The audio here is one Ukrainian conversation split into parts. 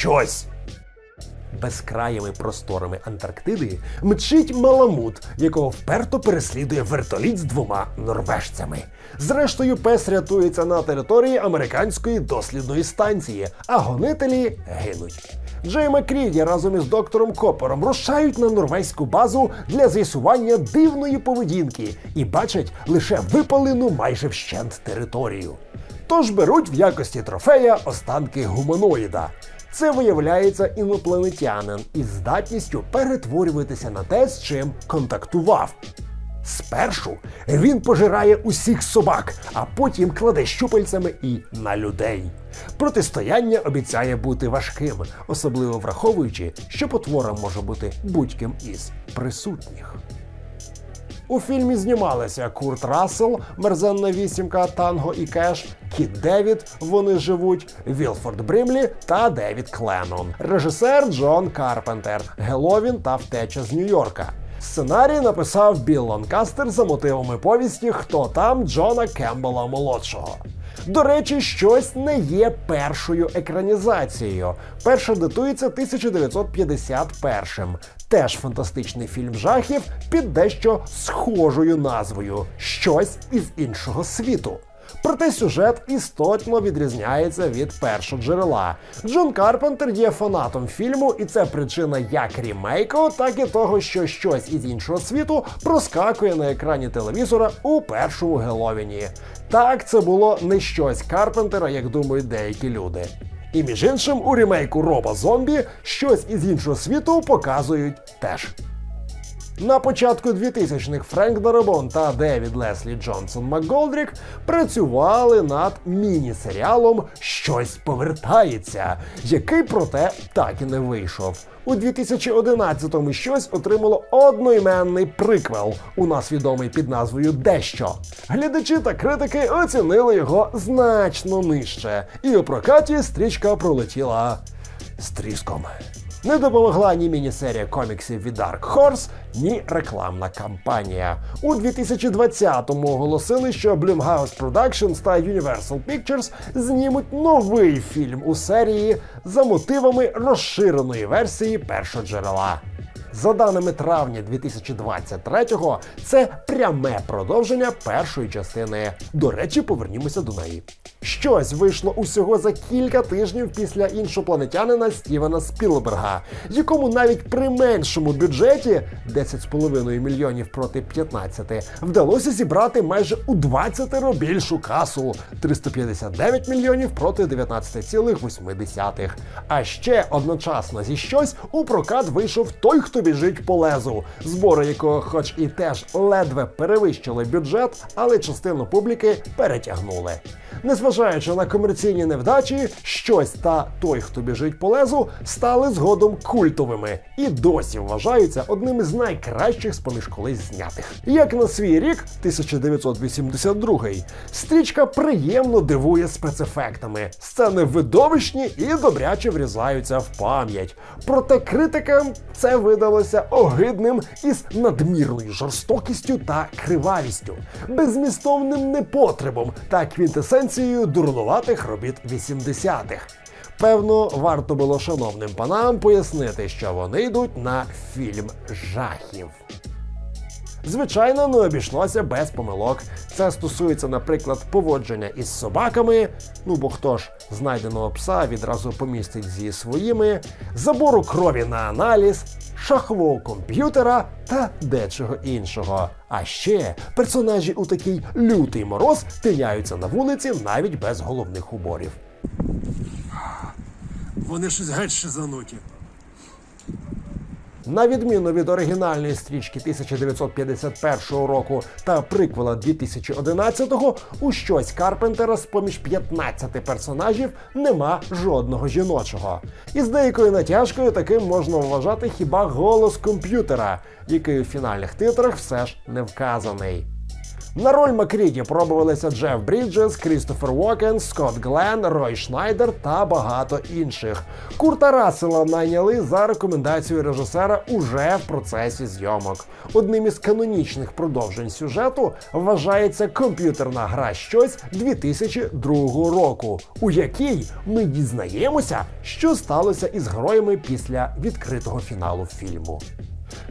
щось. Безкраїми просторами Антарктиди мчить маламут, якого вперто переслідує вертоліт з двома норвежцями. Зрештою, пес рятується на території американської дослідної станції, а гонителі гинуть. Джей Макріді разом із доктором Коппером рушають на норвезьку базу для з'ясування дивної поведінки і бачать лише випалену майже вщент територію. Тож беруть в якості трофея останки гуманоїда. Це виявляється інопланетянин із здатністю перетворюватися на те, з чим контактував. Спершу він пожирає усіх собак, а потім кладе щупальцями і на людей. Протистояння обіцяє бути важким, особливо враховуючи, що потвором може бути будь-ким із присутніх. У фільмі знімалися Курт Рассел, Мерзенна вісімка, Танго і Кеш, Кіт Девід, Вони живуть, Вілфорд Брімлі та Девід Кленнон. Режисер Джон Карпентер, Геловін та Втеча з Нью-Йорка. Сценарій написав Білл Ланкастер за мотивами повісті Хто там Джона Кембела молодшого. До речі, щось не є першою екранізацією. Перша датується 1951-м. Теж фантастичний фільм жахів під дещо схожою назвою Щось із іншого світу. Проте сюжет істотно відрізняється від першоджерела. Джон Карпентер є фанатом фільму, і це причина як рімейку, так і того, що щось із іншого світу проскакує на екрані телевізора у першому Геловіні. Так, це було не щось Карпентера, як думають деякі люди. І між іншим, у рімейку Роба Зомбі щось із іншого світу показують теж. На початку 2000-х Френк Дарабон та Девід Леслі Джонсон МакГолдрік працювали над міні-серіалом Щось повертається, який проте так і не вийшов. У 2011-му щось отримало одноіменний приквел, у нас відомий під назвою Дещо. Глядачі та критики оцінили його значно нижче, і у прокаті стрічка пролетіла з тріском. Не допомогла ні міні-серія коміксів від Dark Horse, ні рекламна кампанія. У 2020-му оголосили, що Blumhouse Productions та Universal Pictures знімуть новий фільм у серії за мотивами розширеної версії першоджерела. За даними травня 2023-го, це пряме продовження першої частини. До речі, повернімося до неї. Щось вийшло усього за кілька тижнів після іншопланетянина Стівена Спілберга, якому навіть при меншому бюджеті 10,5 мільйонів проти 15 вдалося зібрати майже у 20 більшу касу 359 мільйонів проти 19,8. А ще одночасно зі щось у прокат вийшов той, хто біжить по лезу, збори якого, хоч і теж ледве перевищили бюджет, але частину публіки перетягнули. Незважаючи на комерційні невдачі, щось та той, хто біжить по лезу, стали згодом культовими і досі вважаються одним із найкращих з поміж колись знятих. Як на свій рік, 1982, стрічка приємно дивує спецефектами. Сцени видовищні і добряче врізаються в пам'ять. Проте критикам це видалося огидним із надмірною жорстокістю та кривавістю, беззмістовним непотребом та квінтесенцією дурнуватих робіт 80-х. Певно, варто було шановним панам пояснити, що вони йдуть на фільм жахів. Звичайно, не обійшлося без помилок. Це стосується, наприклад, поводження із собаками. Ну бо хто ж знайденого пса відразу помістить зі своїми, забору крові на аналіз, шахового комп'ютера та дечого іншого. А ще персонажі у такий лютий мороз тиняються на вулиці навіть без головних уборів. Вони щось геть шизануті. На відміну від оригінальної стрічки 1951 року та приквела 2011-го, у щось Карпентера з поміж 15 персонажів нема жодного жіночого. І з деякою натяжкою таким можна вважати хіба голос комп'ютера, який у фінальних титрах все ж не вказаний. На роль Макріді пробувалися Джеф Бріджес, Крістофер Уокен, Скотт Гленн, Рой Шнайдер та багато інших. Курта Рассела найняли за рекомендацією режисера уже в процесі зйомок. Одним із канонічних продовжень сюжету вважається комп'ютерна гра щось 2002 року, у якій ми дізнаємося, що сталося із героями після відкритого фіналу фільму.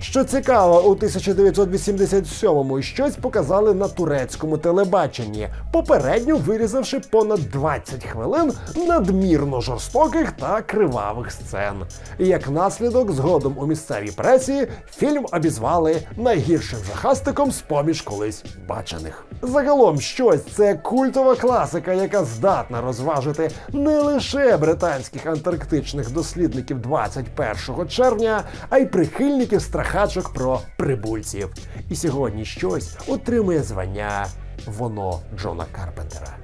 Що цікаво, у 1987-му щось показали на турецькому телебаченні, попередньо вирізавши понад 20 хвилин надмірно жорстоких та кривавих сцен. Як наслідок, згодом у місцевій пресі фільм обізвали найгіршим жахастиком з поміж колись бачених. Загалом, щось це культова класика, яка здатна розважити не лише британських антарктичних дослідників 21 червня, а й прихильників страхачок про прибульців. І сьогодні щось отримує звання воно Джона Карпентера.